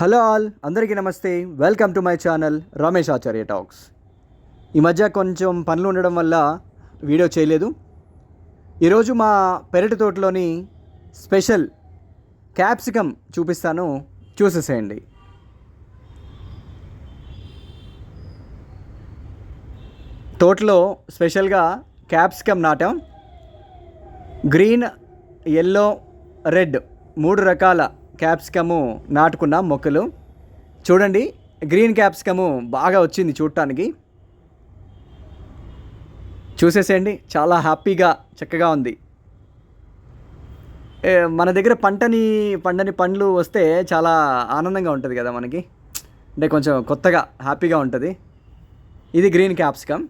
Hello all అందరికీ నమస్తే. Welcome to my channel Ramesh Acharya talks ఈ మధ్య కొంచెం పనులు ఉండడం వల్ల వీడియో చేయలేదు. ఈరోజు మా పెరటి తోటలోని స్పెషల్ క్యాప్సికమ్ చూపిస్తాను. చూసేసేయండి. తోటలో స్పెషల్గా క్యాప్సికమ్ నాటాం. గ్రీన్ ఎల్లో రెడ్ మూడు రకాల క్యాప్సికము నాటుకున్న మొక్కలు. చూడండి గ్రీన్ క్యాప్సికము బాగా వచ్చింది చూడటానికి. చూసేసేయండి చాలా హ్యాపీగా చక్కగా ఉంది. మన దగ్గర పంటని పండని పండ్లు వస్తే చాలా ఆనందంగా ఉంటుంది కదా మనకి. అంటే కొంచెం కొత్తగా హ్యాపీగా ఉంటుంది. ఇది గ్రీన్ క్యాప్సికమ్.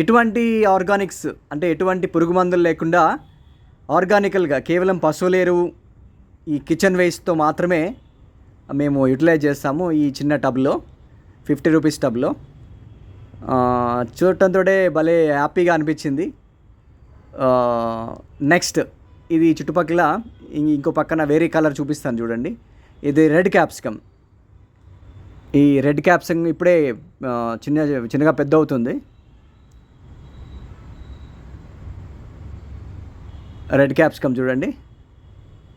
ఎటువంటి ఆర్గానిక్స్ అంటే ఎటువంటి పురుగు మందులు లేకుండా ఆర్గానికల్గా కేవలం పశువుల ఎరువు ఈ కిచెన్ వేస్ట్తో మాత్రమే మేము యూటిలైజ్ చేస్తాము ఈ చిన్న టబ్లో ఫిఫ్టీ రూపీస్ టబ్లో. చూడటంతో భలే హ్యాపీగా అనిపించింది. నెక్స్ట్ ఇది చుట్టుపక్కల ఇంకో పక్కన వేరే కలర్ చూపిస్తాను చూడండి. ఇది రెడ్ క్యాప్సికమ్. ఈ రెడ్ క్యాప్సికమ్ ఇప్పుడే చిన్న చిన్నగా పెద్ద అవుతుంది రెడ్ క్యాప్సికమ్ చూడండి.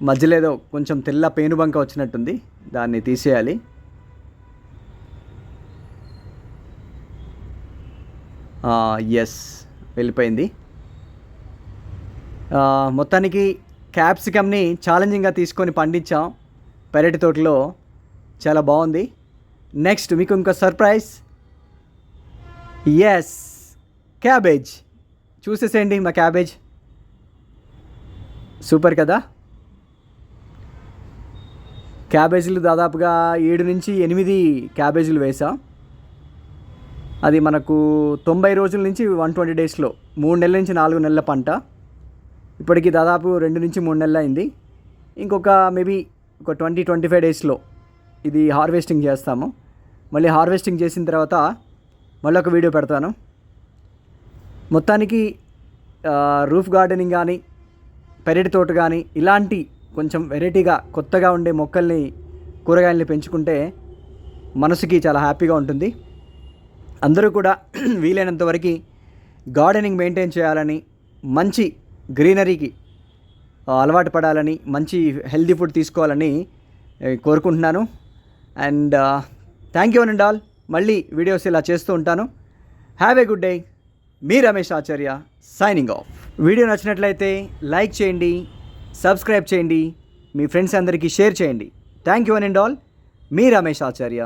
మధ్యలో ఏదో కొంచెం తెల్ల పేనుబంక వచ్చినట్టుంది. దాన్ని తీసేయాలి. ఎస్ వెళ్ళిపోయింది. మొత్తానికి క్యాప్సికమ్ని ఛాలెంజింగ్గా తీసుకొని పండించాం. పెరటి తోటలో చాలా బాగుంది. నెక్స్ట్ మీకు ఇంకో సర్ప్రైజ్ ఎస్ క్యాబేజ్ చూసేసేయండి మా క్యాబేజ్ సూపర్ కదా? క్యాబేజీలు దాదాపుగా ఏడు నుంచి ఎనిమిది క్యాబేజీలు వేసా అది మనకు తొంభై రోజుల నుంచి వన్ ట్వంటీ డేస్లో మూడు నెలల నుంచి నాలుగు నెలల పంట. ఇప్పటికి దాదాపు రెండు నుంచి మూడు నెలలు అయింది. ఇంకొక మేబీ ఒక ట్వంటీ ట్వంటీ ఫైవ్ డేస్లో ఇది హార్వెస్టింగ్ చేస్తాము. మళ్ళీ హార్వెస్టింగ్ చేసిన తర్వాత మళ్ళీ ఒక వీడియో పెడతాను. మొత్తానికి రూఫ్ గార్డెనింగ్ కానీ పెరటి తోట కానీ ఇలాంటి కొంచెం వెరైటీగా కొత్తగా ఉండే మొక్కల్ని కూరగాయల్ని పెంచుకుంటే మనసుకి చాలా హ్యాపీగా ఉంటుంది. అందరూ కూడా వీలైనంత వరకు గార్డెనింగ్ మెయింటైన్ చేయాలని మంచి గ్రీనరీకి అలవాటు పడాలని మంచి హెల్తీ ఫుడ్ తీసుకోవాలని కోరుకుంటున్నాను. And thank you and all. మళ్ళీ వీడియోస్ ఇలా చేస్తూ ఉంటాను. Have a good day. Me Ramesh Acharya signing off. Video నచ్చినట్లయితే లైక్ చేయండి సబ్స్క్రైబ్ చేయండి మీ ఫ్రెండ్స్ అందరికీ షేర్ చేయండి. Thank you and all. Me Ramesh Acharya.